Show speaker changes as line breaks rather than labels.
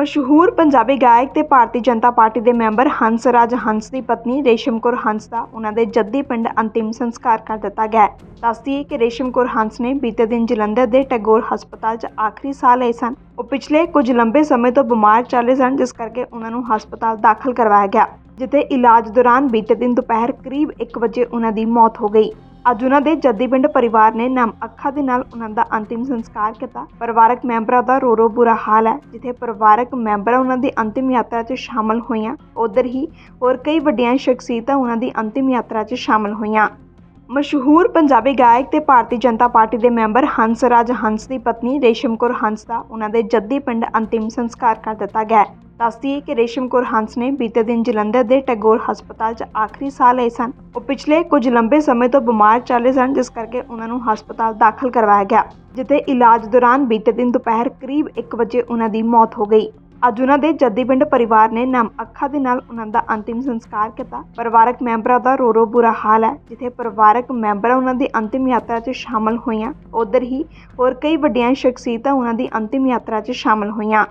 ਮਸ਼ਹੂਰ ਪੰਜਾਬੀ ਗਾਇਕ ਤੇ ਭਾਰਤੀ ਜਨਤਾ ਪਾਰਟੀ ਦੇ ਮੈਂਬਰ ਹੰਸ ਰਾਜ ਹੰਸ ਦੀ ਪਤਨੀ ਰੇਸ਼ਮ ਕੌਰ ਹੰਸ ਦਾ ਉਹਨਾਂ ਦੇ ਜੱਦੀ ਪਿੰਡ ਅੰਤਿਮ ਸੰਸਕਾਰ ਕਰ ਦਿੱਤਾ ਗਿਆ ਦੱਸਦੀ ਹੈ ਕਿ ਰੇਸ਼ਮ ਕੌਰ ਹੰਸ ਨੇ ਬੀਤੇ ਦਿਨ ਜਲੰਧਰ ਦੇ ਟੈਗੋਰ ਹਸਪਤਾਲ 'ਚ ਆਖਰੀ ਸਾਹ ਲਏ ਸਨ। ਉਹ ਪਿਛਲੇ ਕੁਝ ਲੰਬੇ ਸਮੇਂ ਤੋਂ ਬਿਮਾਰ ਚੱਲੇ ਸਨ, ਜਿਸ ਕਰਕੇ ਉਹਨਾਂ ਨੂੰ ਹਸਪਤਾਲ ਦਾਖਲ ਕਰਵਾਇਆ ਗਿਆ, ਜਿੱਥੇ ਇਲਾਜ ਦੌਰਾਨ ਬੀਤੇ ਦਿਨ ਦੁਪਹਿਰ ਕਰੀਬ 1 ਵਜੇ ਉਹਨਾਂ ਦੀ ਮੌਤ ਹੋ ਗਈ। ਅੱਜ ਉਹਨਾਂ ਦੇ ਜੱਦੀ ਪਿੰਡ ਪਰਿਵਾਰ ਨੇ ਨਮ ਅੱਖਾਂ ਦੇ ਨਾਲ ਉਹਨਾਂ ਦਾ ਅੰਤਿਮ ਸੰਸਕਾਰ ਕੀਤਾ। ਪਰਿਵਾਰਕ ਮੈਂਬਰਾਂ ਦਾ ਰੋ ਰੋ ਬੁਰਾ ਹਾਲ ਹੈ, ਜਿੱਥੇ ਪਰਿਵਾਰਕ ਮੈਂਬਰਾਂ ਉਹਨਾਂ ਦੀ ਅੰਤਿਮ ਯਾਤਰਾ 'ਚ ਸ਼ਾਮਲ ਹੋਈਆਂ। ਉਧਰ ਹੀ ਹੋਰ ਕਈ ਵੱਡੀਆਂ ਸ਼ਖਸੀਅਤਾਂ ਉਹਨਾਂ ਦੀ ਅੰਤਿਮ ਯਾਤਰਾ 'ਚ ਸ਼ਾਮਲ ਹੋਈਆਂ। ਮਸ਼ਹੂਰ ਪੰਜਾਬੀ ਗਾਇਕ ਤੇ ਭਾਰਤੀ ਜਨਤਾ ਪਾਰਟੀ ਦੇ ਮੈਂਬਰ ਹੰਸ ਰਾਜ ਹੰਸ ਦੀ ਪਤਨੀ ਰੇਸ਼ਮ ਕੌਰ ਹੰਸ ਦਾ ਉਹਨਾਂ ਦੇ ਜੱਦੀ ਪਿੰਡ ਅੰਤਿਮ ਸੰਸਕਾਰ ਕਰ ਦਿੱਤਾ ਗਿਆ ਦੱਸਦੀ ਹੈ ਕਿ ਰੇਸ਼ਮ ਕੌਰ ਹੰਸ ਨੇ ਬੀਤੇ ਦਿਨ ਜਲੰਧਰ ਦੇ ਟੈਗੋਰ ਹਸਪਤਾਲ 'ਚ ਆਖਰੀ ਸਾਹ ਲਏ ਸਨ। ਉਹ ਪਿਛਲੇ ਕੁਝ ਲੰਬੇ ਸਮੇਂ ਤੋਂ ਬਿਮਾਰ ਚੱਲ ਰਹੇ ਸਨ, ਜਿਸ ਕਰਕੇ ਉਹਨਾਂ ਨੂੰ ਹਸਪਤਾਲ ਦਾਖਲ ਕਰਵਾਇਆ ਗਿਆ, ਜਿੱਥੇ ਇਲਾਜ ਦੌਰਾਨ ਬੀਤੇ ਦਿਨ ਦੁਪਹਿਰ ਕਰੀਬ 1 ਵਜੇ ਉਹਨਾਂ ਦੀ ਮੌਤ ਹੋ ਗਈ। ਅੱਜ ਉਹਨਾਂ ਦੇ ਜੱਦੀ ਪਿੰਡ ਪਰਿਵਾਰ ਨੇ ਨਮ ਅੱਖਾਂ ਦੇ ਨਾਲ ਉਹਨਾਂ ਦਾ ਅੰਤਿਮ ਸੰਸਕਾਰ ਕੀਤਾ। ਪਰਿਵਾਰਕ ਮੈਂਬਰਾਂ ਦਾ ਰੋ ਰੋ ਬੁਰਾ ਹਾਲ ਹੈ, ਜਿੱਥੇ ਪਰਿਵਾਰਕ ਮੈਂਬਰਾਂ ਉਹਨਾਂ ਦੀ ਅੰਤਿਮ ਯਾਤਰਾ 'ਚ ਸ਼ਾਮਲ ਹੋਈਆਂ। ਉਧਰ ਹੀ ਹੋਰ ਕਈ ਵੱਡੀਆਂ ਸ਼ਖਸੀਅਤਾਂ ਉਹਨਾਂ ਦੀ ਅੰਤਿਮ ਯਾਤਰਾ 'ਚ ਸ਼ਾਮਲ ਹੋਈਆਂ।